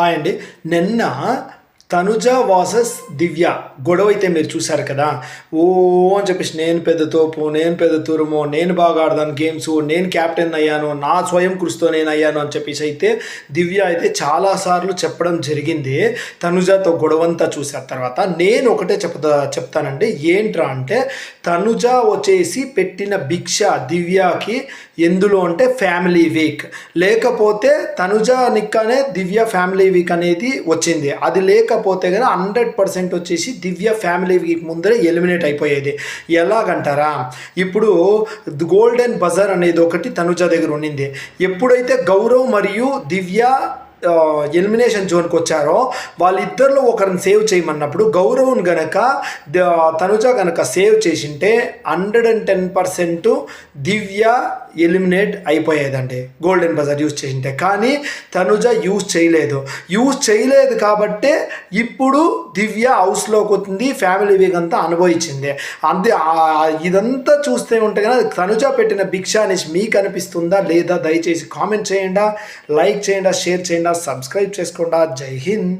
Hi అండి. నిన్న Tanuja vases దివ్య గొడవ అయితే మీరు చూశారు కదా? ఓ అని చెప్పేసి నేను పెద్ద తోపు నేను పెద్ద తురుము నేను బాగా ఆడదాను గేమ్స్ నేను క్యాప్టెన్ అయ్యాను నా స్వయం కృషితో నేను అయ్యాను అని చెప్పేసి అయితే దివ్య అయితే చాలాసార్లు చెప్పడం జరిగింది. తనుజతో గొడవంతా చూసిన తర్వాత నేను ఒకటే చెప్తా చెప్తానండి. ఏంట్రా అంటే తనుజ వచ్చేసి పెట్టిన భిక్ష దివ్యకి ఎందులో అంటే ఫ్యామిలీ వీక్ లేకపోతే తనుజ నిక్కనే దివ్య ఫ్యామిలీ వీక్ అనేది వచ్చింది. అది లేక లేకపోతే కానీ హండ్రెడ్ పర్సెంట్ వచ్చేసి దివ్య ఫ్యామిలీ వీక్ ముందరే ఎలిమినేట్ అయిపోయేది. ఎలాగంటారా? ఇప్పుడు గోల్డెన్ బజార్ అనేది ఒకటి తనుజ దగ్గర ఉండింది ఎప్పుడైతే గౌరవ్ మరియు దివ్య ఎలిమినేషన్ జోన్కి వచ్చారో వాళ్ళిద్దరిలో ఒకరిని సేవ్ చేయమన్నప్పుడు గౌరవ్ని గనక తనుజ గనక సేవ్ చేసింటే hundred and ten percent Divya eliminate అయిపోయేదండి. Golden buzzer use చేసింటే. కానీ తనుజ యూజ్ చేయలేదు. యూజ్ చేయలేదు కాబట్టే ఇప్పుడు దివ్య హౌస్లోకి వచ్చింది ఫ్యామిలీ వీక్ అంతా అనుభవించింది. అంతే ఇదంతా చూస్తే ఉంటే కనుక తనుజ పెట్టిన భిక్ష అనేసి మీకు అనిపిస్తుందా లేదా? దయచేసి కామెంట్ చేయండి లైక్ చేయండి షేర్ చేయండి సబ్స్క్రైబ్ చేసుకోండి జై హింద్